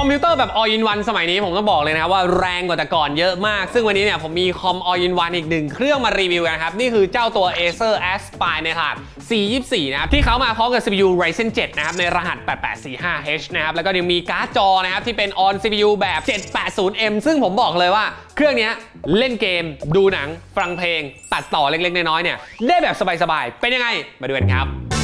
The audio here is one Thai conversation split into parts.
คอมพิวเตอร์แบบ all in one สมัยนี้ผมต้องบอกเลยนะครับว่าแรงกว่าแต่ก่อนเยอะมาก ซึ่งวันนี้เนี่ยผมมีคอม all in one อีกหนึ่งเครื่องมารีวิวกันครับ นี่คือเจ้าตัว Acer Aspire ในรหัส C24 นะครับ ที่เขามาพร้อมกับ CPU Ryzen 7 นะครับ ในรหัส 8845H นะครับ แล้วก็ยังมีการ์ดจอนะครับ ที่เป็น on CPU แบบ 780M ซึ่งผมบอกเลยว่าเครื่องนี้เล่นเกม ดูหนัง ฟังเพลง ตัดต่อเล็กๆ น้อยๆเนี่ยได้แบบสบายๆ เป็นยังไงมาดูกันครับ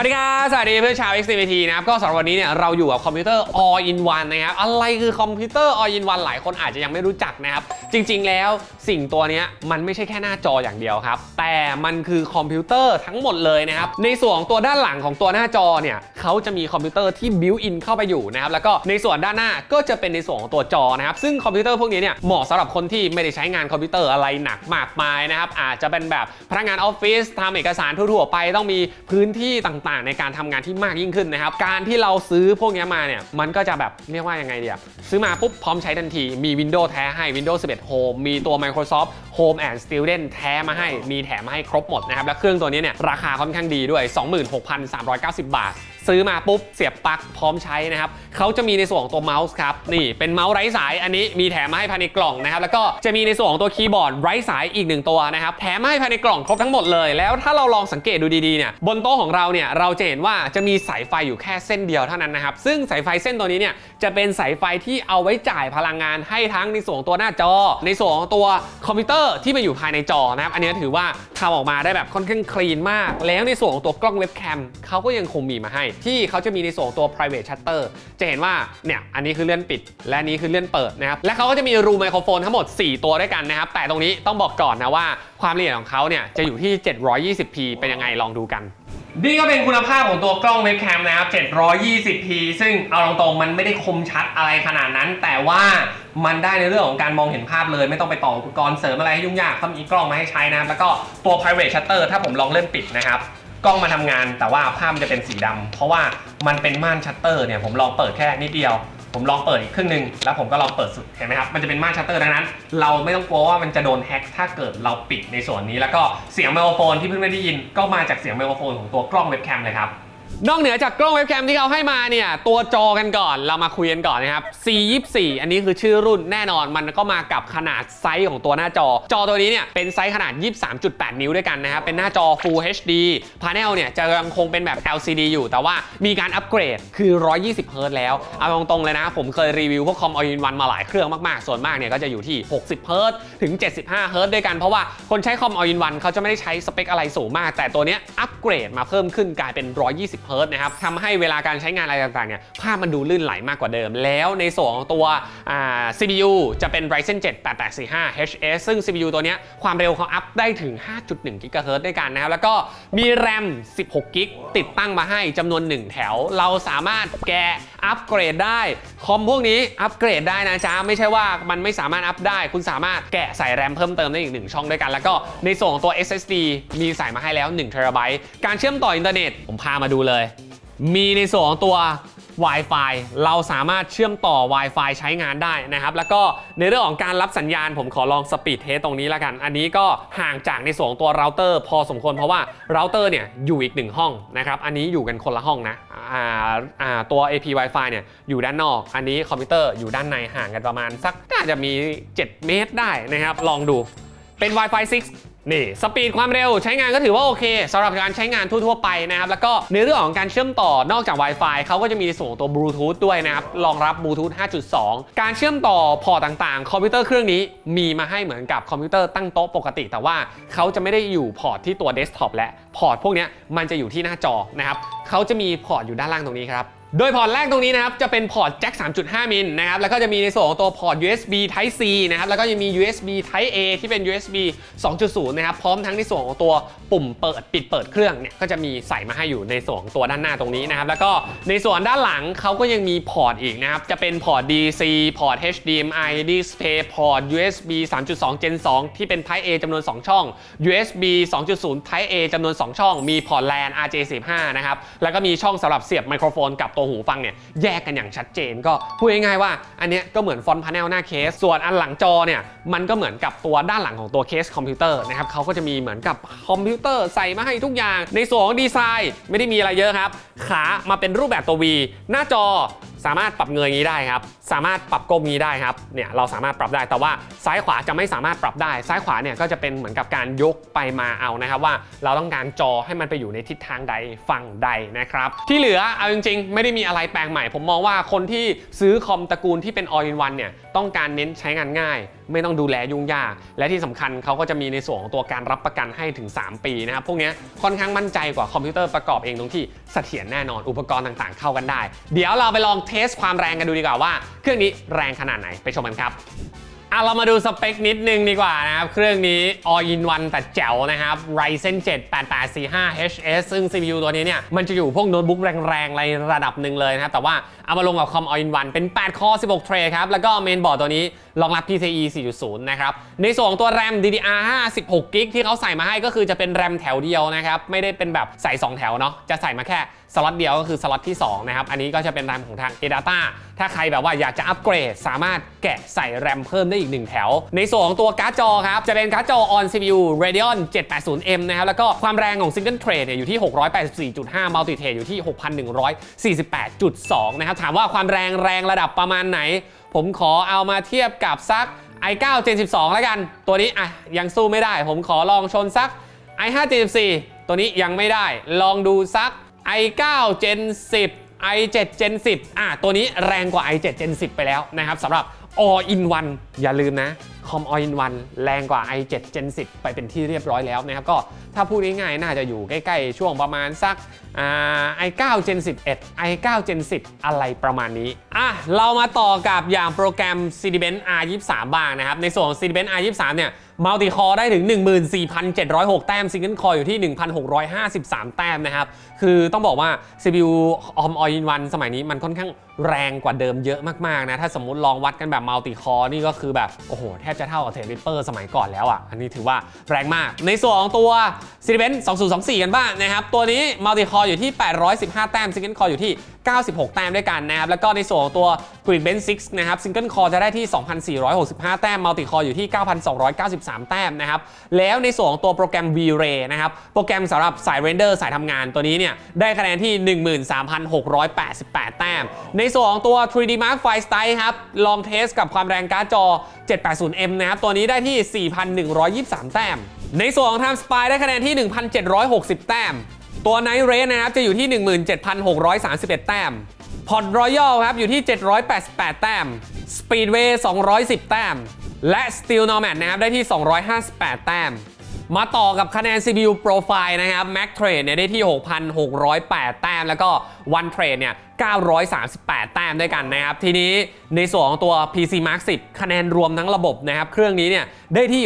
วัสดีครับ สวัสดีเพื่อนชาว XTVT นะครับ ก็สำหรับวันนี้เนี่ยเราอยู่กับคอมพิวเตอร์ all in one นะครับ อะไรคือคอมพิวเตอร์ all in one หลายคนอาจจะยังไม่รู้จักนะครับ จริงๆ แล้วสิ่งตัวนี้มันไม่ใช่แค่หน้าจออย่างเดียวครับ แต่มันคือคอมพิวเตอร์ทั้งหมดเลยนะครับ ในส่วนตัวด้านหลังของตัวหน้าจอเนี่ยเขาจะมีคอมพิวเตอร์ที่ built in เข้าไปอยู่นะครับ แล้วก็ในส่วนด้านหน้าก็จะเป็นในส่วนของตัวจอนะครับ ซึ่งคอมพิวเตอร์พวกนี้เนี่ยเหมาะสำหรับคนที่ไม่ได้ใช้งานคอมพิวเตอร์อะไรหนักมากมายนะครับ อาจจะเป็นแบบพนักงานออฟฟิศทำเอกสารทั่วๆไปต้องมีพื้นที่ต่างๆ ในการทำงานที่มากยิ่งขึ้นนะครับ การที่เราซื้อพวกนี้มาเนี่ยมันก็จะแบบเรียกว่ายังไงเดียซื้อมาปุ๊บพร้อมใช้ทันทีมี Windows แท้ให้ Windows 11 Home มีตัว Microsoft Home and Student แท้มาให้ มีแถมมาให้ครบหมดนะครับ และเครื่องตัวนี้เนี่ยราคาค่อนข้างดีด้วย 26,390 บาท ซื้อมาปุ๊บเสียบปลั๊กพร้อมใช้นะครับเขาจะมีในส่วนของตัวเมาส์ครับนี่เป็นเมาส์ไร้สายอันนี้มีแถมมาให้ภายในกล่องนะครับแล้วก็จะมีในส่วนของตัวคีย์บอร์ดไร้สายอีกหนึ่งตัวนะครับแถมมาให้ภายในกล่องครบทั้งหมดเลย แล้วถ้าเราลองสังเกตดูดีๆเนี่ยบนโต๊ะของเราเนี่ยเราจะเห็นว่าจะมีสายไฟอยู่แค่เส้นเดียวเท่านั้นนะครับซึ่งสายไฟเส้นตัวนี้เนี่ยจะเป็นสายไฟที่เอาไว้จ่ายพลังงานให้ทั้งในส่วนตัวหน้าจอ ในส่วนของตัวคอมพิวเตอร์ที่มาอยู่ภายในจอนะครับอันนี้ถือว่าทำออกมาได้แบบค่อนข้างคลีนมาก แล้วในส่วนของตัวกล้องเว็บแคมเขาก็ยังคงมีมาให้ที่เขาจะมีในส่วนของตัว private shutter จะเห็นว่าเนี่ยอันนี้คือเลื่อนปิด และนนี้คือเลื่อนเปิดนะครับและเขาก็จะมีรูไมโครโฟนทั้งหมด 4 ตัวด้วยกันนะครับแต่ตรงนี้ต้องบอกก่อนนะว่าความละเอียดของเขาเนี่ยจะอยู่ที่ 720p เป็นยังไงลองดูกันนี่ก็เป็นคุณภาพของตัวกล้องเว็บแคมนะครับ 720p ซึ่งเอาตรงๆ มันไม่ได้คมชัดอะไรขนาดนั้น แต่ว่ามันได้ในเรื่องของการมองเห็นภาพเลย ไม่ต้องไปต่ออุปกรณ์เสริมอะไรให้ยุ่งยากเขามีกล้องมาให้ใช้นะครับ แล้วก็ตัว private shutter ถ้าผมลองเลื่อนปิดนะครับ กล้องมาทำงาน แต่ว่าภาพมันจะเป็นสีดำเพราะว่ามันเป็นม่านชัตเตอร์เนี่ยผมลองเปิดแค่นิดเดียว ผมลองเปิดอีกครึ่งหนึ่งแล้วผมก็ลองเปิดสุดเห็นไหมครับมันจะเป็นม่านชัตเตอร์ดังนั้น เราไม่ต้องกลัวว่ามันจะโดนแฮ็กถ้าเกิดเราปิดในส่วนนี้ แล้วก็เสียงไมโครโฟนที่เพิ่งไม่ได้ยิน ก็มาจากเสียงไมโครโฟนของตัวกล้องเว็บแคมเลยครับ นอกเหนือจากกล้องเว็บแคมที่เขาให้มาเนี่ย ตัวจอกันก่อนเรามาคุยกันก่อนนะครับ C24 อันนี้คือชื่อรุ่นแน่นอนมันก็มากับขนาดไซส์ของตัวหน้าจอ จอตัวนี้เนี่ยเป็นไซส์ขนาด 23.8 นิ้วด้วยกันนะครับ เป็นหน้าจอ Full HD Panel เนี่ยจะยังคงเป็นแบบ LCD อยู่ แต่ว่ามีการอัปเกรดคือ 120เฮิร์ตแล้ว เอาตรงๆเลยนะ ผมเคยรีวิวพวกคอม All in One มาหลายเครื่องมากๆ ส่วนมากเนี่ยก็จะอยู่ที่ 60เฮิร์ตถึง 75เฮิร์ตด้วยกันเพราะว่าคนใช้คอม All in One เขาจะไม่ได้ใช้สเปคอะไรสูงมาก แต่ตัวเนี้ยอัปเกรดมาเพิ่มขึ้นกลายเป็น 120เฮิร์ตนะครับทำให้เวลาการใช้งานอะไรต่างๆเนี่ยภาพมันดูลื่นไหลมากกว่าเดิม แล้วในส่วนของตัว CPU จะเป็น Ryzen 7 8845 HS ซึ่ง CPU ตัวนี้ความเร็วเขาอัพได้ถึง 5.1 GHz ด้วยกันนะครับ แล้วก็มี RAM 16 g b ติดตั้งมาให้จำนวน 1 แถว เราสามารถแกะอัปเกรดได้ คอมพวกนี้อัปเกรดได้นะจ๊ะ ไม่ใช่ว่ามันไม่สามารถอัพได้ คุณสามารถแกะใส่แรมเพิ่มเติมได้อีก 1 ช่องด้วยกัน แล้วก็ในส่วนของตัว SSD มีใส่มาให้แล้ว1 t b การเชื่อมต่ออินเทอร์เน็ตผมพามาดูเลย มีในส่วนของตัว Wi-Fi เราสามารถเชื่อมต่อ Wi-Fi ใช้งานได้นะครับ แล้วก็ในเรื่องของการรับสัญญาณผมขอลองสปีดเทสตรงนี้แล้วกัน อันนี้ก็ห่างจากในส่วนของตัวเราเตอร์ พอสมควรเพราะว่าเราเตอร์เนี่ยอยู่อีกหนึ่งห้องนะครับ อันนี้อยู่กันคนละห้องนะอ่าอ่าตัว AP Wi-Fi เนี่ยอยู่ด้านนอก อันนี้คอมพิวเตอร์อยู่ด้านในห่างกันประมาณสักน่าจะมี 7 เมตรได้นะครับ ลองดูเป็น Wi-Fi 6 นี่สปีดความเร็วใช้งานก็ถือว่าโอเคสำหรับการใช้งานทั่วๆไปนะครับแล้วก็ในเรื่องของการเชื่อมต่อนอกจาก Wi-Fi เขาก็จะมีส่วนของตัวบลูทูธด้วยนะครับรองรับบลูทูธ 5.2 การเชื่อมต่อพอร์ตต่างๆ คอมพิวเตอร์เครื่องนี้มีมาให้เหมือนกับคอมพิวเตอร์ตั้งโต๊ะปกติ แต่ว่าเขาจะไม่ได้อยู่พอร์ตที่ตัวเดสก์ท็อปและพอร์ตพวกนี้มันจะอยู่ที่หน้าจอนะครับเขาจะมีพอร์ตอยู่ด้านล่างตรงนี้ครับ โดยพอร์ตแรกตรงนี้นะครับ จะเป็นพอร์ตแจ็ค 3.5 มิลนะครับ แล้วก็จะมีในส่วนของตัวพอร์ต USB Type C นะครับ แล้วก็ยังมี USB Type A ที่เป็น USB 2.0 นะครับ พร้อมทั้งในส่วนของตัวปุ่มเปิดปิดเปิดเครื่องเนี่ย ก็จะมีใส่มาให้อยู่ในส่วนของตัวด้านหน้าตรงนี้นะครับ แล้วก็ในส่วนด้านหลังเขาก็ยังมีพอร์ตอีกนะครับ จะเป็นพอร์ต DC พอร์ต HDMI Display พอร์ต USB 3.2 Gen 2 ที่เป็น Type A จำนวน 2 ช่อง USB 2.0 Type A จำนวน 2 ช่อง มีพอร์ต LAN RJ15 นะครับ แล้วก็มีช่องสำหรับเสียบไมโครโฟนกับตัวหูฟังเนี่ยแยกกันอย่างชัดเจน ก็พูดง่ายๆว่าอันเนี้ยก็เหมือนฟอนต์พาเนลหน้าเคส ส่วนอันหลังจอเนี่ยมันก็เหมือนกับตัวด้านหลังของตัวเคสคอมพิวเตอร์นะครับเขาก็จะมีเหมือนกับคอมพิวเตอร์ใส่มาให้ทุกอย่าง ในส่วนของดีไซน์ไม่ได้มีอะไรเยอะครับ ขามาเป็นรูปแบบตัว V หน้าจอสามารถปรับเงยงนี้ได้ครับ สามารถปรับก้มนี้ได้ครับ เนี่ยเราสามารถปรับได้ แต่ว่าซ้ายขวาจะไม่สามารถปรับได้ ซ้ายขวาเนี่ยก็จะเป็นเหมือนกับการยกไปมาเอานะครับว่าเราต้องการจอให้มันไปอยู่ในทิศทางใดฝั่งใดนะครับ ที่เหลือเอาจริงๆ ไม่ได้มีอะไรแปลงใหม่ ผมมองว่าคนที่ซื้อคอมตระกูลที่เป็น all in one เนี่ย ต้องการเน้นใช้งานง่าย ไม่ต้องดูแลยุ่งยาก และที่สำคัญเขาก็จะมีในส่วนของตัวการรับประกันให้ถึง 3 ปีนะครับ พวกนี้ค่อนข้างมั่นใจกว่าคอมพิวเตอร์ประกอบเองตรงที่เสถียรแน่นอนอุปกรณ์ต่างๆ เข้ากันได้ เดี๋ยวเราไปลองเทสความแรงกันดูดีกว่าว่า เครื่องนี้แรงขนาดไหนไปชมกันครับ อะเรามาดูสเปคนิดนึงดีกว่านะครับ เครื่องนี้ all in one แต่แจ๋วนะครับ Ryzen 7 8845 HS ซึ่ง CPU ตัวนี้เนี่ย มันจะอยู่พวกโน้ตบุ๊กแรงๆ ในระดับหนึ่งเลยนะครับ แต่ว่าเอามาลงกับคอม all in one เป็น8 core 16 เทรครับ แล้วก็เมนบอร์ดตัวนี้รองรับ PCIe 4.0 นะครับ ในส่วนของตัว RAM DDR5 16 g b ที่เขาใส่มาให้ก็คือจะเป็น RAM แถวเดียวนะครับ ไม่ได้เป็นแบบใส่ 2 แถวเนาะจะใส่มาแค่สล็อตเดียวก็คือสล็อตที่2นะครับอันนี้ก็จะเป็นแรมของทาง ADATA ถ้าใครแบบว่าอยากจะอัปเกรด สามารถแกะใส่แรมเพิ่มได้อีก 1 แถว ในส่วนของตัวการ์ดจอครับ จะเป็นการ์ดจอ on CPU Radeon 780M นะครับ แล้วก็ความแรงของ Single Thread เนี่ยอยู่ที่ 684.5 Multi Thread อยู่ที่ 6,148.2 นะครับ ถามว่าความแรงแรงระดับประมาณไหน ผมขอเอามาเทียบกับซัก i9 Gen 12 แล้วกัน ตัวนี้อะยังสู้ไม่ได้ ผมขอลองชนซัก i5 Gen 14ตัวนี้ยังไม่ได้ ลองดูซัก i9 Gen 10 i7 Gen 10อะตัวนี้แรงกว่า i7 Gen 10 ไปแล้วนะครับสำหรับ all in one อย่าลืมนะคอม all in one แรงกว่า i7 Gen 10 ไปเป็นที่เรียบร้อยแล้วนะครับก็ถ้าพูดง่ายๆ น่าจะอยู่ใกล้ๆ ช่วงประมาณสักอ่า i9 Gen 11 i9 Gen 10 อะไรประมาณนี้อะเรามาต่อกับอย่างโปรแกรม Cinebench R23 บ้างนะครับ ในส่วนของ Cinebench R23 เนี่ย มัลติคอได้ถึง 14,706 แต้มซิงเกิลคออยู่ที่ 1,653 แต้มนะครับ คือต้องบอกว่า CPU ARM All in One สมัยนี้มันค่อนข้าง แรงกว่าเดิมเยอะมากๆนะ ถ้าสมมติลองวัดกันแบบมัลติคอร์นี่ก็คือแบบ โอ้โห แทบจะเท่ากับเทริปเปอร์สมัยก่อนแล้วอะ อันนี้ถือว่าแรงมาก ในส่วนของตัว Cinebench 2024 กันบ้างนะครับ ตัวนี้มัลติคอร์อยู่ที่ 815 แต้มซิงเกิลคอร์อยู่ที่ 96 แต้มด้วยกันนะครับ แล้วก็ในส่วนของตัว Quick Bench 6นะครับซิงเกิลคอร์จะได้ที่ 2,465 แต้มมัลติคอร์อยู่ที่ 9,293 แต้มนะครับแล้วในส่วนของตัวโปรแกรม V-Ray นะครับโปรแกรมสำหรับสายเรนเดอร์สายทำงานตัวนี้เนี่ยได้คะแนนที่ 13,688 แต้มในส่วนของตัว 3D Mark File Style ครับ ลองเทสกับความแรงการ์ดจอ 780M นะครับ ตัวนี้ได้ที่ 4,123 แต้ม ในส่วนของ Time Spy ได้คะแนนที่ 1,760 แต้ม ตัว Night Race นะครับ จะอยู่ที่ 17,631 แต้มพอร์ตรอยัลครับ อยู่ที่ 788 แต้ม Speedway 210 แต้ม และ Steel Nomad นะครับ ได้ที่ 258 แต้ม มาต่อกับคะแนน CPU Profile นะครับ Mac Trade เนี่ยได้ที่ 6,608 แต้ม แล้วก็ One Trade เนี่ย938 แต้มด้วยกันนะครับ ทีนี้ในส่วนของตัว PC Mark 10 คะแนนรวมทั้งระบบนะครับ เครื่องนี้เนี่ยได้ที่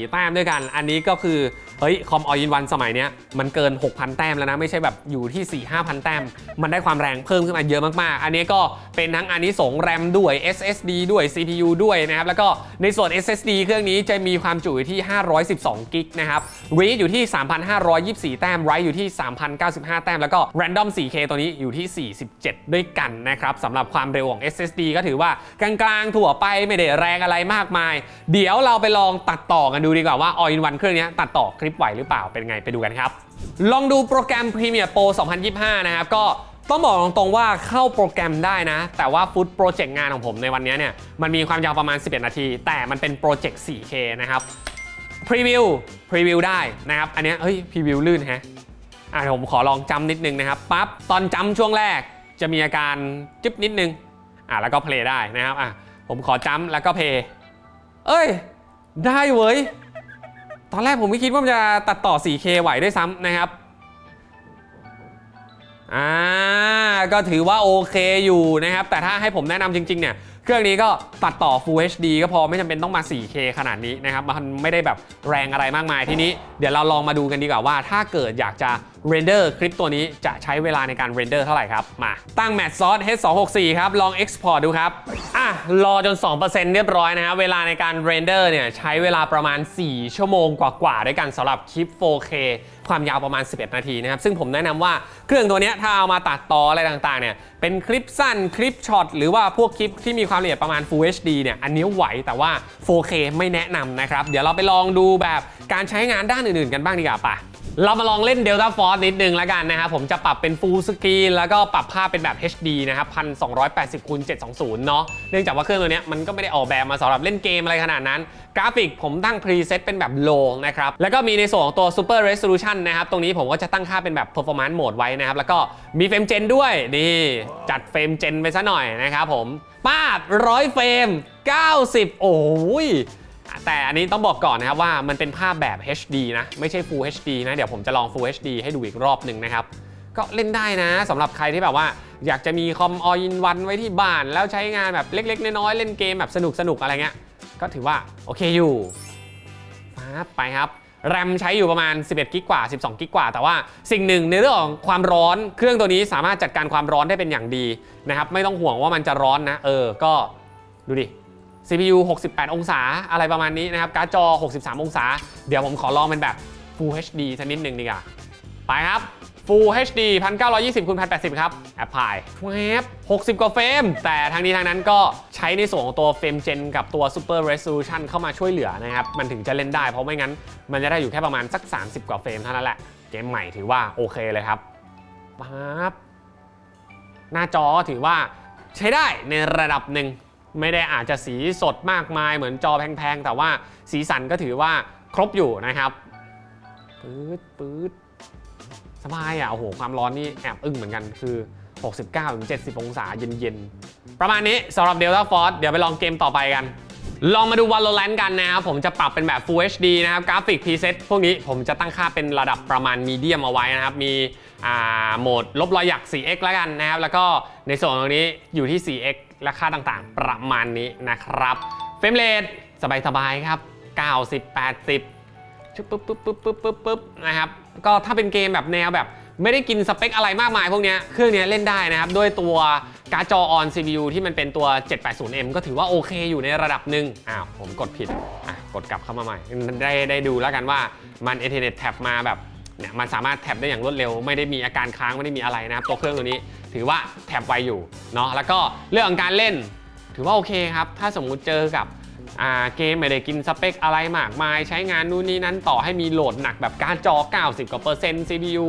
6,364 แต้มด้วยกัน อันนี้ก็คือ เฮ้ย คอม All in One สมัยเนี้ยมันเกิน 6,000 แต้มแล้วนะ ไม่ใช่แบบอยู่ที่ 4-5,000 แต้ม มันได้ความแรงเพิ่มขึ้นมาเยอะมากๆ อันนี้ก็เป็นทั้งอันนี้สงส์ RAM ด้วย SSD ด้วย CPU ด้วยนะครับ แล้วก็ในส่วน SSD เครื่องนี้จะมีความจุอยู่ที่ 512 กิกนะครับ Read อยู่ที่ 3,524 แต้ม Write อยู่ที่ 3,095 แต้ม แล้วก็ Random 4K ตัวนี้อยู่ที่ 47 ด้วยกันนะครับสำหรับความเร็วของ SSD ก็ถือว่ากลางๆ ถั่วไปไม่ได้แรงอะไรมากมาย เดี๋ยวเราไปลองตัดต่อกันดูดีกว่าว่า All in One เครื่องนี้ตัดต่อคลิปไหวหรือเปล่าเป็นไงไปดูกันครับ ลองดูโปรแกรม Premiere Pro 2025 นะครับ ก็ต้องบอกตรงๆว่าเข้าโปรแกรมได้นะ แต่ว่าฟุตโปรเจกต์งานของผมในวันนี้เนี่ยมันมีความยาวประมาณ 11 นาที แต่มันเป็นโปรเจกต์ 4K นะครับพรีวิวพรีวิวได้นะครับ อันนี้เฮ้ยพรีวิวลื่นแฮะอะเดี๋ยวผมขอลองจำนิดนึงนะครับปั๊บตอนจำช่วงแรกจะมีอาการจึ๊บนิดนึงอะแล้วก็เพลย์ได้นะครับอะผมขอจำแล้วก็เพลย์เอ้ย ได้เว้ย ตอนแรกผมไม่คิดว่ามันจะตัดต่อ 4K ไหวด้วยซ้ำนะครับอ่าก็ถือว่าโอเคอยู่นะครับ แต่ถ้าให้ผมแนะนำจริง ๆ เนี่ยเครื่องนี้ก็ตัดต่อ Full HD ก็พอไม่จำเป็นต้องมา 4K ขนาดนี้นะครับ มันไม่ได้แบบแรงอะไรมากมายทีนี้ เดี๋ยวเราลองมาดูกันดีกว่าว่า ถ้าเกิดอยากจะ เรนเดอร์คลิปตัวนี้จะใช้เวลาในการเรนเดอร์เท่าไหร่ครับ มา ตั้งแมทซอส H264 ครับ ลอง Export ดูครับ อะ รอจน 2%เรียบร้อยนะครับเวลาในการเรนเดอร์เนี่ยใช้เวลาประมาณ 4 ชั่วโมงกว่าๆด้วยกันสำหรับคลิป 4K ความยาวประมาณ 11 นาทีนะครับ ซึ่งผมแนะนำว่าเครื่องตัวนี้ถ้าเอามาตัดต่ออะไรต่างๆเนี่ยเป็นคลิปสั้นคลิปช็อตหรือว่าพวกคลิปที่มีความละเอียดประมาณ Full HD เนี่ยอันนี้ไหวแต่ว่า 4K ไม่แนะนำนะครับ เดี๋ยวเราไปลองดูแบบการใช้งานด้านอื่นๆ กันบ้างดีกว่าป่ะ เรามาลองเล่น Delta Force นิดนึงแล้วกันนะครับผมจะปรับเป็น Full Screen แล้วก็ปรับภาพเป็นแบบ HD นะครับ1280คูณ720 เนาะเนื่องจากว่าเครื่องตัวนี้มันก็ไม่ได้ออกแบบมาสำหรับเล่นเกมอะไรขนาดนั้น กราฟิกผมตั้ง preset เป็นแบบ low นะครับ แล้วก็มีในส่วนของตัว Super Resolution นะครับ ตรงนี้ผมก็จะตั้งค่าเป็นแบบ performance mode ไว้นะครับ แล้วก็มีเฟรมเจนด้วยนี่จัดเฟรมเจนไปซะหน่อยนะครับผมป้าดร้อยเฟรม90 โอ้ย แต่อันนี้ต้องบอกก่อนนะครับว่ามันเป็นภาพแบบ HD นะ ไม่ใช่ Full HD นะ เดี๋ยวผมจะลอง Full HD ให้ดูอีกรอบหนึ่งนะครับ ก็เล่นได้นะสำหรับใครที่แบบว่า อยากจะมีคอมออินวันไว้ที่บ้าน แล้วใช้งานแบบเล็ก ๆ น้อยๆเล่นเกมแบบสนุกๆอะไรเงี้ยก็ถือว่าโอเคอยู่ปั๊บไปครับแรมใช้อยู่ประมาณ 11 กิกกว่า 12 กิกกว่า แต่ว่าสิ่งหนึ่งในเรื่องของความร้อน เครื่องตัวนี้สามารถจัดการความร้อนได้เป็นอย่างดีนะครับ ไม่ต้องห่วงว่ามันจะร้อนนะ เออ ก็ดูดิ CPU 68 องศาอะไรประมาณนี้นะครับ การ์ดจอ 63 องศา เดี๋ยวผมขอลองเป็นแบบ Full HD สักนิดหนึ่งดีกว่า ไปครับ Full HD 1920คูณ1080 ครับ Apply แวบ60 กว่าเฟรม แต่ทางนี้ทางนั้นก็ใช้ในส่วนของตัวเฟรมเจนกับตัว Super Resolution เข้ามาช่วยเหลือนะครับ มันถึงจะเล่นได้ เพราะไม่งั้น มันจะได้อยู่แค่ประมาณสัก 30 กว่าเฟรมเท่านั้นแหละ เกมใหม่ถือว่าโอเคเลยครับปั๊บหน้าจอถือว่าใช้ได้ในระดับหนึ่ง ไม่ได้อาจจะสีสดมากมายเหมือนจอแพงๆ แต่ว่าสีสันก็ถือว่าครบอยู่นะครับปื๊ดปื๊ดสบายอะโอ้โหความร้อนนี่แอบอึ้งเหมือนกันคือ 69-70 องศาเย็นๆ ประมาณนี้สำหรับ Delta Force เดี๋ยวไปลองเกมต่อไปกันลองมาดู Valorant กันนะครับผมจะปรับเป็นแบบ Full HD นะครับกราฟิก preset พวกนี้ผมจะตั้งค่าเป็นระดับประมาณ medium เอาไว้นะครับ มี โหมดลบรอยหยัก 4x แล้วกันนะครับ แล้วก็ในส่วนตรงนี้อยู่ที่ 4x และค่าต่างๆ ประมาณนี้นะครับ เฟรมเรทสบายๆครับ 90 80ชึบปุ๊บปุ๊บปุ๊บปุ๊บปุ๊บปุ๊บนะครับ ก็ถ้าเป็นเกมแบบแนวแบบไม่ได้กินสเปคอะไรมากมายพวกเนี้ยเครื่องเนี้ยเล่นได้นะครับ ด้วยตัวการ์ดจอ on CPU ที่มันเป็นตัว 780M ก็ถือว่าโอเคอยู่ในระดับหนึ่งอ้าว ผมกดผิด อะ กดกลับเข้ามาใหม่ ได้ได้ดูแล้วกันว่ามัน Ethernet แท็บมาแบบ เนี่ยมันสามารถแท็บได้อย่างรวดเร็ว ไม่ได้มีอาการค้างไม่ได้มีอะไรนะครับตัวเครื่องตัวนี้ ถือว่าแท็บไวอยู่เนาะแล้วก็เรื่องของการเล่น ถือว่าโอเคครับ ถ้าสมมุติเจอกับเกมไม่ได้กินสเปคอะไรมากมาย ใช้งานนู่นนี่นั้นต่อให้มีโหลดหนักแบบการจอ 90กว่าเปอร์เซ็นต์ CPU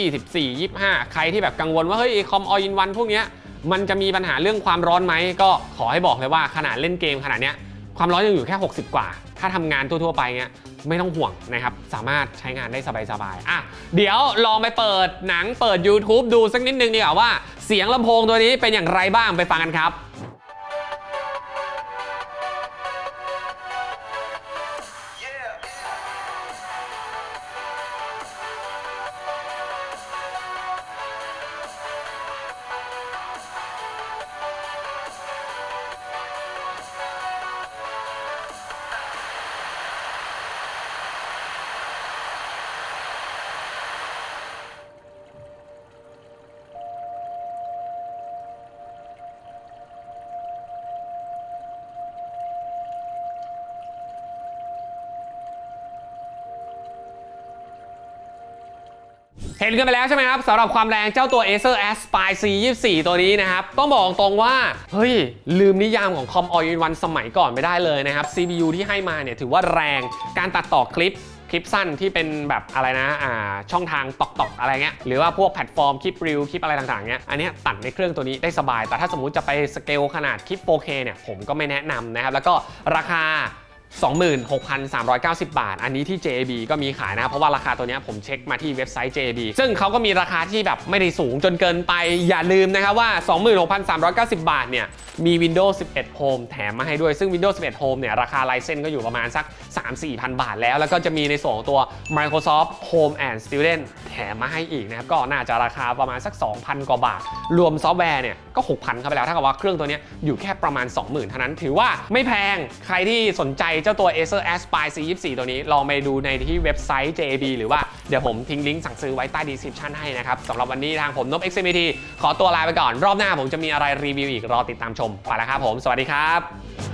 24 25 ใครที่แบบกังวลว่าเฮ้ยคอมออินวันพวกเนี้ยมันจะมีปัญหาเรื่องความร้อนไหมก็ขอให้บอกเลยว่าขนาดเล่นเกมขนาดเนี้ยความร้อนยังอยู่แค่ 60 กว่า ถ้าทำงานทั่วๆไปเงี้ยไม่ต้องห่วงนะครับ สามารถใช้งานได้สบายๆอะเดี๋ยวลองไปเปิดหนังเปิด YouTube ดูสักนิดนึงดีกว่าว่าเสียงลำโพงตัวนี้เป็นอย่างไรบ้างไปฟังกันครับ เห็นกันไปแล้วใช่ไหมครับสำหรับความแรงเจ้าตัว Acer Aspire C24 ตัวนี้นะครับ ต้องบอกตรงว่า เฮ้ย ลืมนิยามของคอม All in One สมัยก่อนไม่ได้เลยนะครับ CPU ที่ให้มาเนี่ยถือว่าแรงการตัดต่อคลิปคลิปสั้นที่เป็นแบบอะไรนะอ่าช่องทางตอกๆอกอะไรเงี้ยหรือว่าพวกแพลตฟอร์มคลิปรีวคลิปอะไรต่างๆเนี้ยอันเนี้ยตัดในเครื่องตัวนี้ได้สบาย แต่ถ้าสมมติจะไปสเกลขนาดคลิป 4K เนี่ยผมก็ไม่แนะนำนะครับแล้วก็ราคา 26,390 บาท อันนี้ที่ JB ก็มีขายนะ เพราะว่าราคาตัวนี้ผมเช็คมาที่เว็บไซต์ JB ซึ่งเขาก็มีราคาที่แบบไม่ได้สูงจนเกินไป อย่าลืมนะครับว่า 26,390 บาทเนี่ย มี Windows 11 Home แถมมาให้ด้วย ซึ่ง Windows 11 Home เนี่ย ราคาไลเซนก็อยู่ประมาณสัก 3-4พันบาทแล้ว แล้วก็จะมีในส่วนของตัว Microsoft Home and Student แถมมาให้อีกนะครับ ก็น่าจะราคาประมาณสัก 2,000 กว่าบาท รวมซอฟต์แวร์เนี่ย ก็ 6,000เข้าไปแล้ว ถ้ากับว่าเครื่องตัวนี้อยู่แค่ประมาณ 20,000เท่านั้น ถือว่าไม่แพง ใครที่สนใจเจ้าตัว Acer Aspire C24 ตัวนี้ ลองไปดูในที่เว็บไซต์ JB หรือว่าเดี๋ยวผมทิ้งลิงก์สั่งซื้อไว้ใต้ description ให้นะครับสำหรับวันนี้ทางผมนบ XMT ขอตัวลาไปก่อน รอบหน้าผมจะมีอะไรรีวิวอีกรอติดตามชมไปแล้วครับผม สวัสดีครับ